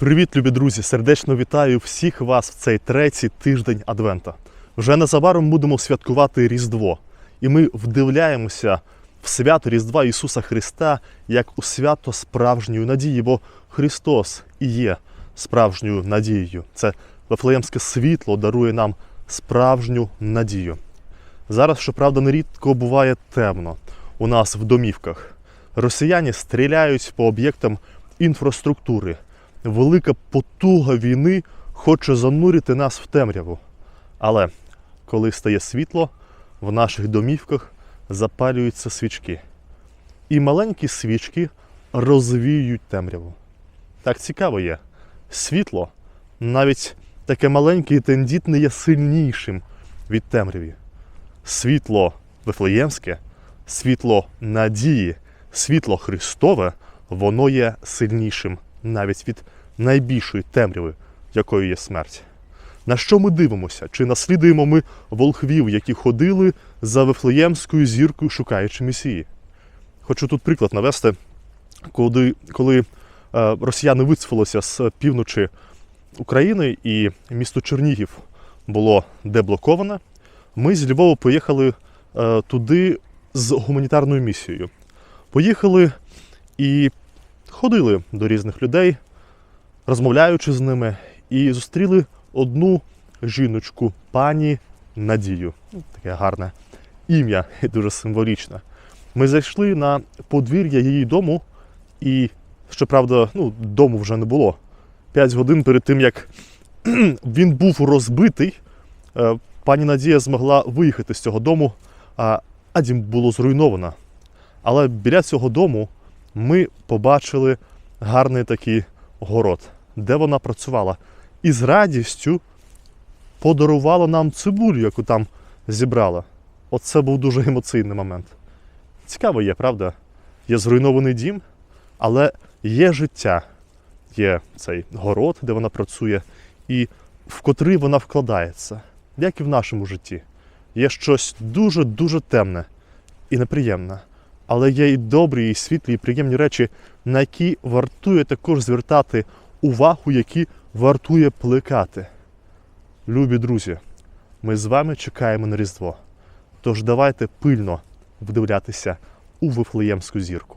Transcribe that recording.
Привіт, любі друзі! Сердечно вітаю всіх вас в цей третій тиждень Адвента. Вже незабаром будемо святкувати Різдво, і ми вдивляємося в свято Різдва Ісуса Христа як у свято справжньої надії, бо Христос і є справжньою надією. Це Вифлеємське світло дарує нам справжню надію. Зараз, щоправда, нерідко буває темно у нас в домівках. Росіяни стріляють по об'єктам інфраструктури. Велика потуга війни хоче занурити нас в темряву. Але коли стає світло, в наших домівках запалюються свічки. І маленькі свічки розвіюють темряву. Так цікаво є. Світло, навіть таке маленьке і тендітне, є сильнішим від темряві. Світло Вифлеємське, світло надії, світло Христове, воно є сильнішим навіть від найбільшої темряви, якою є смерть. На що ми дивимося? Чи наслідуємо ми волхвів, які ходили за Вифлеємською зіркою, шукаючи Месії? Хочу тут приклад навести, коли, коли е, росіяни вицвалися з півночі України і місто Чернігів було деблоковане, ми з Львова поїхали е, туди з гуманітарною місією. Поїхали і ходили до різних людей, розмовляючи з ними, і зустріли одну жіночку, пані Надію. Ну, Таке гарне ім'я і дуже символічне. Ми зайшли на подвір'я її дому, і, щоправда, ну, дому вже не було. П'ять годин перед тим, як він був розбитий, е, пані Надія змогла виїхати з цього дому, а а дім було зруйновано. Але біля цього дому ми побачили гарний такий город, де вона працювала. І з радістю подарувала нам цибулю, яку там зібрала. Оце був дуже емоційний момент. Цікаво є, правда? Є зруйнований дім, але є життя, є цей город, де вона працює, і в котрий вона вкладається, як і в нашому житті. Є щось дуже-дуже темне і неприємне. Але є і добрі, і світлі, і приємні речі, на які вартує також звертати увагу, які вартує плекати. Любі друзі, ми з вами чекаємо на Різдво. Тож давайте пильно вдивлятися у Вифлеємську зірку.